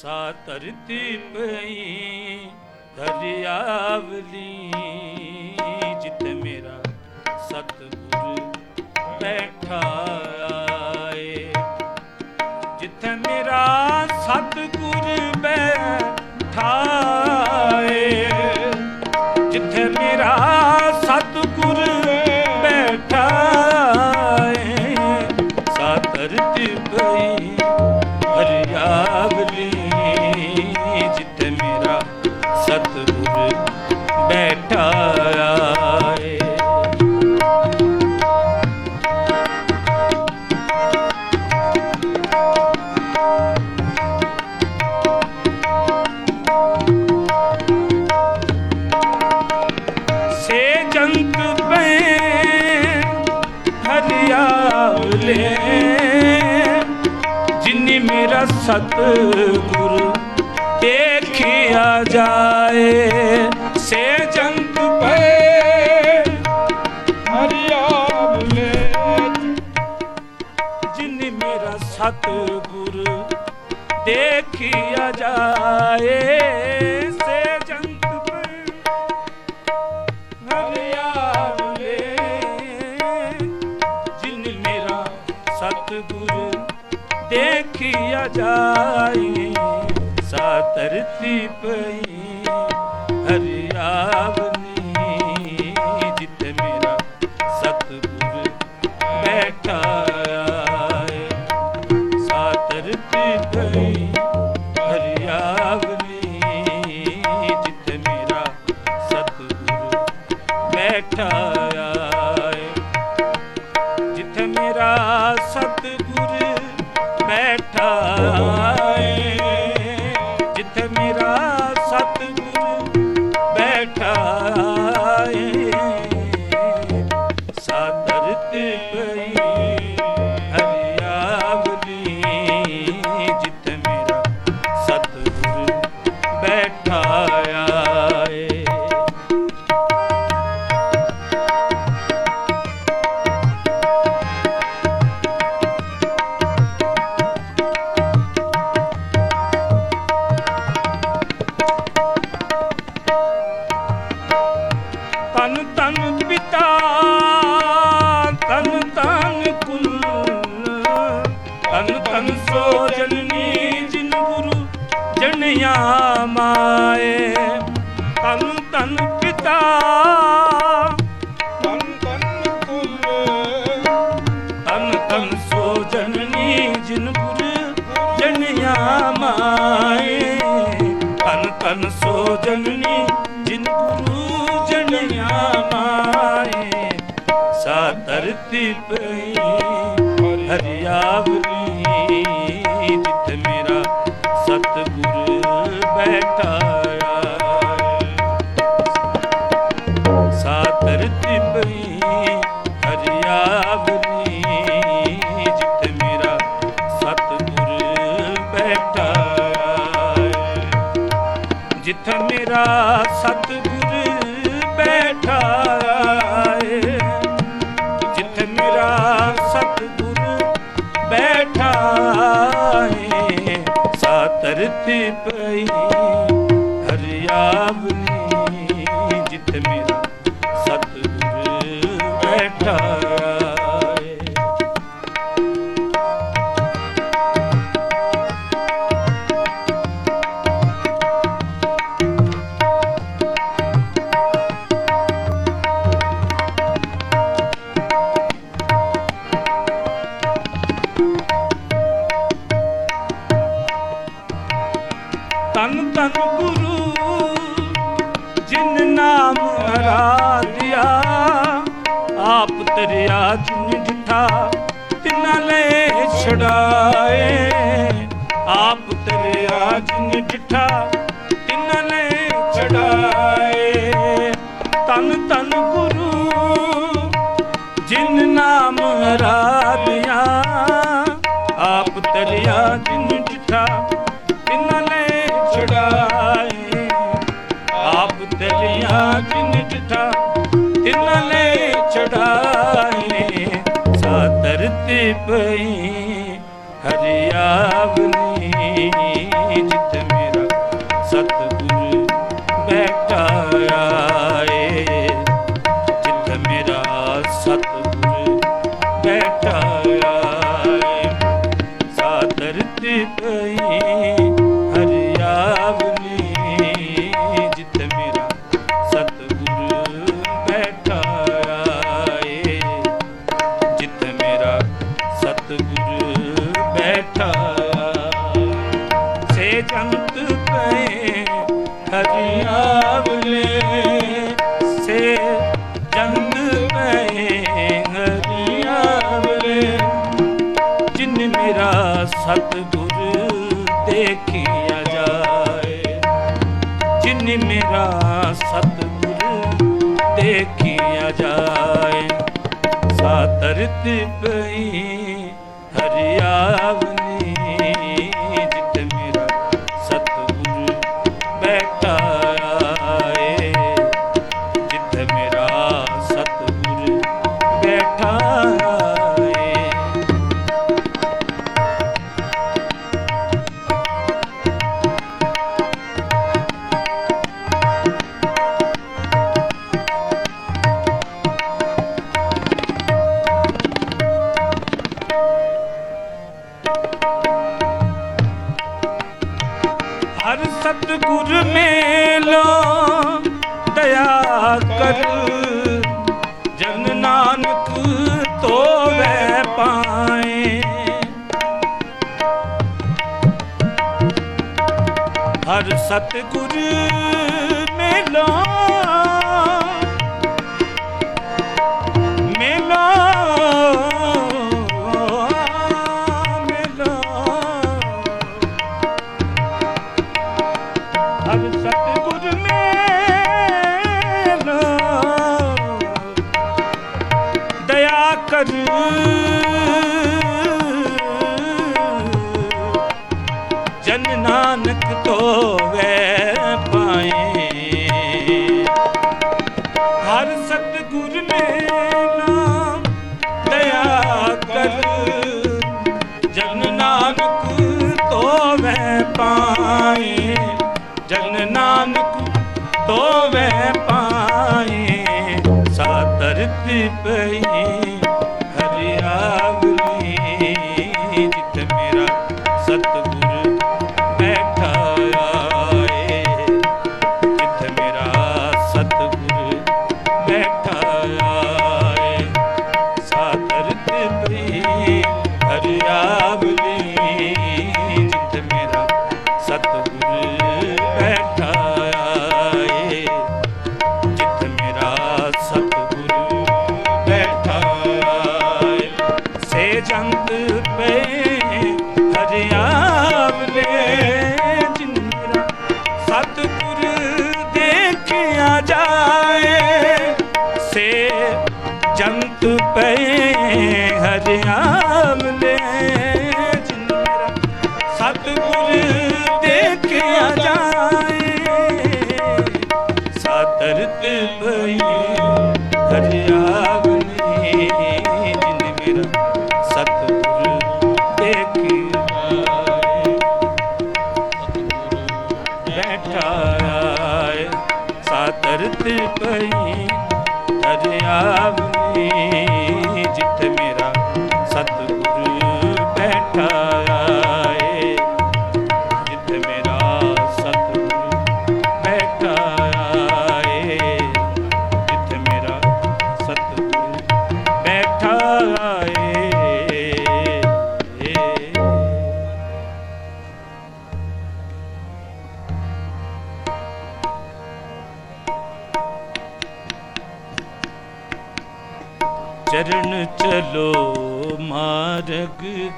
ਸਾ ਧਰਤੀ ਪਈ ਦਰਿਆਵਲੀ ਜਿੱਥੇ ਮੇਰਾ ਸਤਗੁਰ ਬੈਠਾ ਬੈਠਾਏ ਸੇ ਜੰਤ ਪੈ ਹਰਿਆਲੇ ਜਿਨੀ ਮੇਰਾ ਸਤ ਸਤਿਗੁਰ ਦੇਖਿਆ ਜਾਏ, ਸੇ ਜੰਤ ਪਰ ਹਰਿਆਵੇ ਜਿਨ ਮੇਰਾ ਸਤਿਗੁਰ ਦੇਖਿਆ ਜਾਏ ਸਾ ਧਰਤੀ ਪਈ, ਹਰਿਆਵੇ Hey. जननी ਪੰਥ ਮੇਰਾ ਸਤਿਗੁਰ ਬੈਠਾ ਛਡਾਏ ਤਨ ਤਨ ਗੁਰੂ, ਜਿਨ ਨਾਮ ਹਰਾਦਿਆ, ਆਪ ਤਲਿਆ ਜਿਨ ਚਿਠਾ ਤਿਨ ਲੈ ਛਡਾਏ। ਆਪ ਤਲਿਆ ਜਿਨ ਚਿਠਾ ਤਿਨ ਲੈ ਛਡਾਏ। ਸਾ ਧਰਤੀ ਹਰਿਆਵਨੀ ਸਤਗੁਰ ਦੇਖਿਆ ਜਾਏ। ਜਿਨ ਮੇਰਾ ਸਤਗੁਰ ਦੇਖਿਆ ਜਾਏ। ਸਾਤਰਤ ਪਈ ਹਰਿਆਵ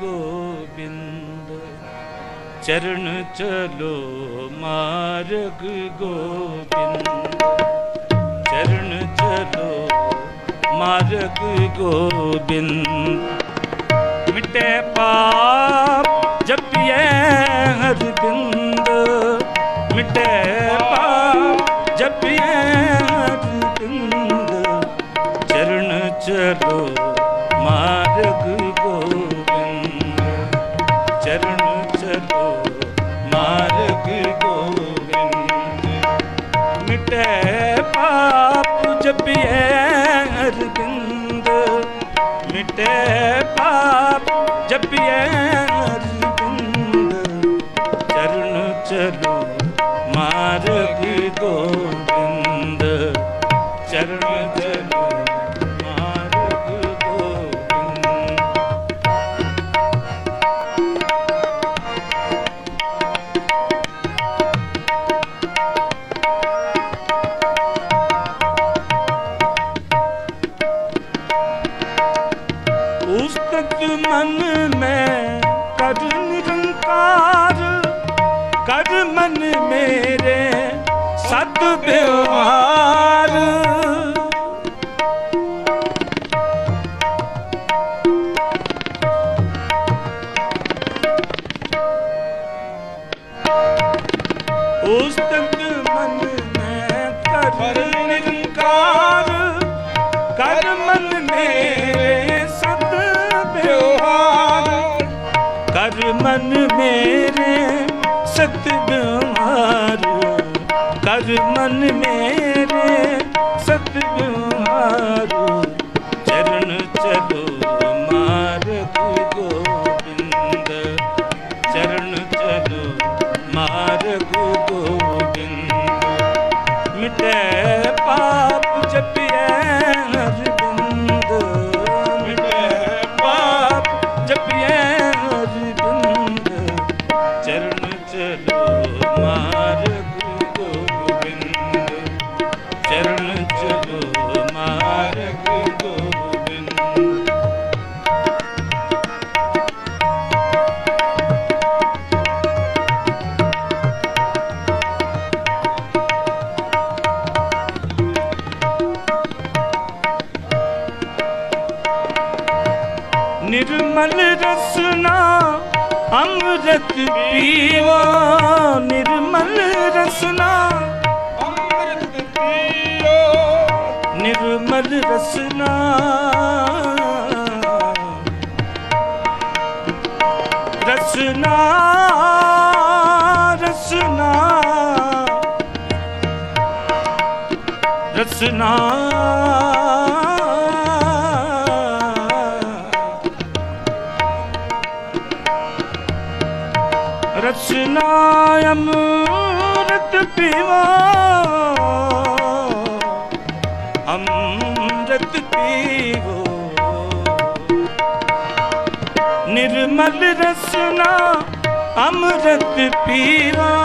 ਗੋਬਿੰਦ ਚਰਨ ਚਲੋ ਮਾਰਗ ਗੋਬਿੰਦ ਚਰਨ ਚਲੋ ਮਾਰਗ ਗੋਬਿੰਦ ਚਲੋ ਮਾਰਗ ਗੋ ਸਤ ਦੇ ਰਸਨਾ ਰਸਨਾ ਅਮਰਤ ਪੀਵਾ। ਅੰਮ੍ਰਿਤ ਪੀਵੋ। ਨਿਰਮਲ ਰਸਨਾ ਅੰਮ੍ਰਿਤ ਪੀਵਾ।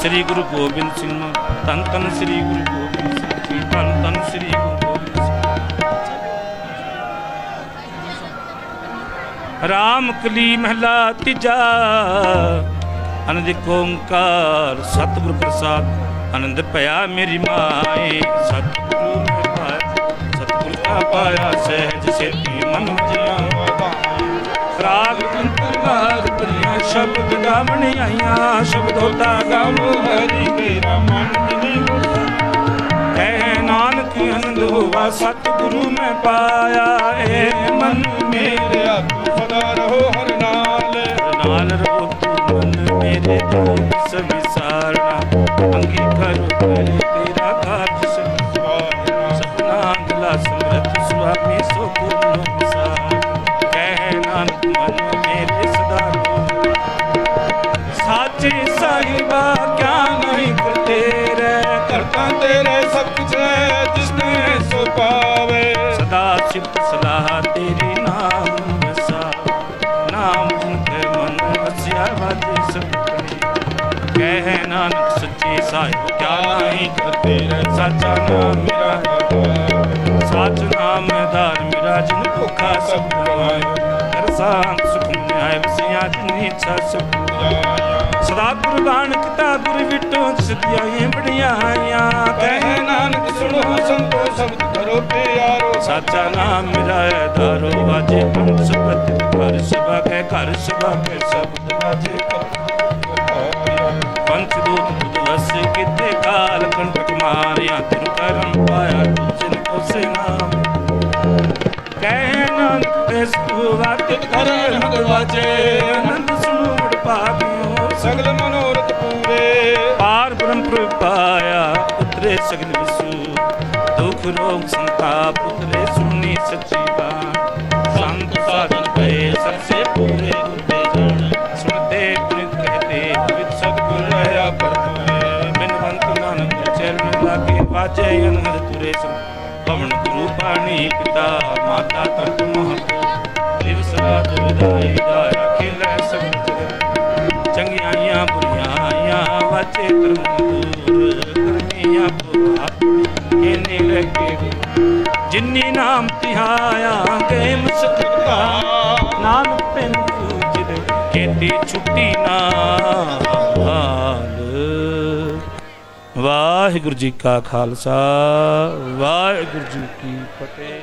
ਸ੍ਰੀ ਗੁਰੂ ਗੋਬਿੰਦ ਸਿੰਘ ਧੰਨ ਧੰਨ ਸ੍ਰੀ ਗੁਰੂ ਗੋਬਿੰਦ ਸਿੰਘ ਜੀ ਧੰਨ ਧੰਨ ਸ੍ਰੀ ਗੁਰੂ ਗੋਬਿੰਦ ਸਿੰਘ ਰਾਮ ਕਲੀ ਮਹਲਾ ਤੀਜਾ ਅਨੰਦ ਓੰਕਾਰ ਸਤਿਗੁਰ ਪ੍ਰਸਾਦ ਆਨੰਦ ਭਇਆ ਮੇਰੀ ਮਾਏ ਸਤਿਗੁਰੂ ਪਾਇਆ ਸਤਿਗੁਰ ਕਾ ਪਾਇਆ ਸਹਿਜ ਸੇਤੀ ਮਨ ਜਿਆ ਰਾਗ ਅੰਤਰ ਪ੍ਰਿਆ ਸ਼ਬਦ ਗਾਵਣ ਆਈਆਂ ਸ਼ਬਦੋਤਾ ਗਾਵੋ ਹਰੀ ਮੇਰਾ ਮਨ ਜਿਨੀ ਕਹਿ ਨਾਨਕ ਆਨੰਦ ਹੋਵਾ ਸਤਿਗੁਰੂ ਮੈਂ ਪਾਇਆ ਏ ਮਨ ਮੇਰੇ ਮੇਰਿਆ ਸਦਾ ਰਹੋ ਹਰ ਨਾਲ। ਨਾਲ ਰਹੋ ਤੂੰ ਮਨ ਮੇਰੇ ਤੂੰ ਸਵਿਸਾਰਣਾ ਅੰਗੀਕਾਰ ਕਰੇ ਤੇਰਾ ਕਾਜ ਸਪਨਾ ਦਿਲਾ ਸਮਰਥ ਸੁਆਮੀ ਸੋ ਸਾਹਿਬ ਕਿਆ ਨਹੀਂ ਕਰਤੇ ਰਹਿ ਸਾਚਾ ਨਾਮ ਮੇਰਾ ਸਾਚ ਨਾਮ ਦਾਰ ਮੇਰਾ ਜਿਨ ਭੁਖਾ ਸਭ ਪਾਇ ਹਰ ਸਾਂਤ ਸੁਖ ਨਿਆਇ ਵਸਿਆ ਜਿਨੀ ਇੱਛਾ ਸਭ ਸਦਾ ਗੁਰਬਾਣ ਕਿਤਾ ਗੁਰ ਵਿਟੋ ਸਦੀਆਂ ਬੜੀਆਂ ਕਹਿ ਕਹਿ ਨਾਨਕ ਸੁਣੋ ਸੰਤੋ ਸ਼ਬਦ ਕਰੋ ਪਿਆਰੋ। ਸਾਚਾ ਨਾਮ ਮੇਰਾ ਹੈ ਧਾਰੋ ਵਾਜੇ ਪੰਜ ਸਬਦ ਘਰ ਸਭਾ ਕੇ ਘਰ ਸਭਾ ਕੇ ਸ਼ਬਦ ਵਾਜੇ ਪੰਚ ਵਾਤ ਕਰ ਹਰ ਵਾਜੇ ਆਨੰਦ ਸੁਣ ਪਾਗਿਓ ਸਗਲ ਮਨੋਰਥ ਪੂਰੇ। ਪਾਰ ਬ੍ਰਹਮ ਪ੍ਰਭ ਪਾਇਆ ਉਤਰੇ ਸਗਲ ਵਿਸੂ। ਦੁਖ ਰੋਗ ਸੰਤਾਪ ਉਤਰੇ ਸੁਣੀ ਸੱਚੀ ਬਾਤ ਸੰਤ ਸਾਧਨ ਪਏ ਸਭਸੇ ਪੂਰੇ ਗੁਰਦੇ ਜਾਣ। ਸੁਣਦੇ ਪੁਰਿਤ ਕਹਤੇ ਵਿਦ ਸਤਿਗੁਰ ਰਹਾ ਪਰਪੂਰੇ ਬਿਨਵੰਤ ਨਾਨਕ ਚਰਨ ਲਾਗੇ ਵਾਜੇ ਅਨਹਦ ਤੁਰੇ ਸੋ। ਪਵਨ ਗੁਰੂ ਪਾਣੀ ਪਿਤਾ ਮਾਤਾ ਤਤ ਮਹਾ ਜਿਨੀ ਨਾਮ ਧਿਆਇਆ ਗਏ ਮੁਸਕਤਾ ਨਾਨਕ ਪਿੰਡ ਜਿਦੇ ਕੀਤੀ ਛੁੱਟੀ ਨਾਲ ਵਾਹਿਗੁਰੂ ਜੀ ਕਾ ਖਾਲਸਾ, ਵਾਹਿਗੁਰੂ ਜੀ ਕੀ ਫਤਿਹ।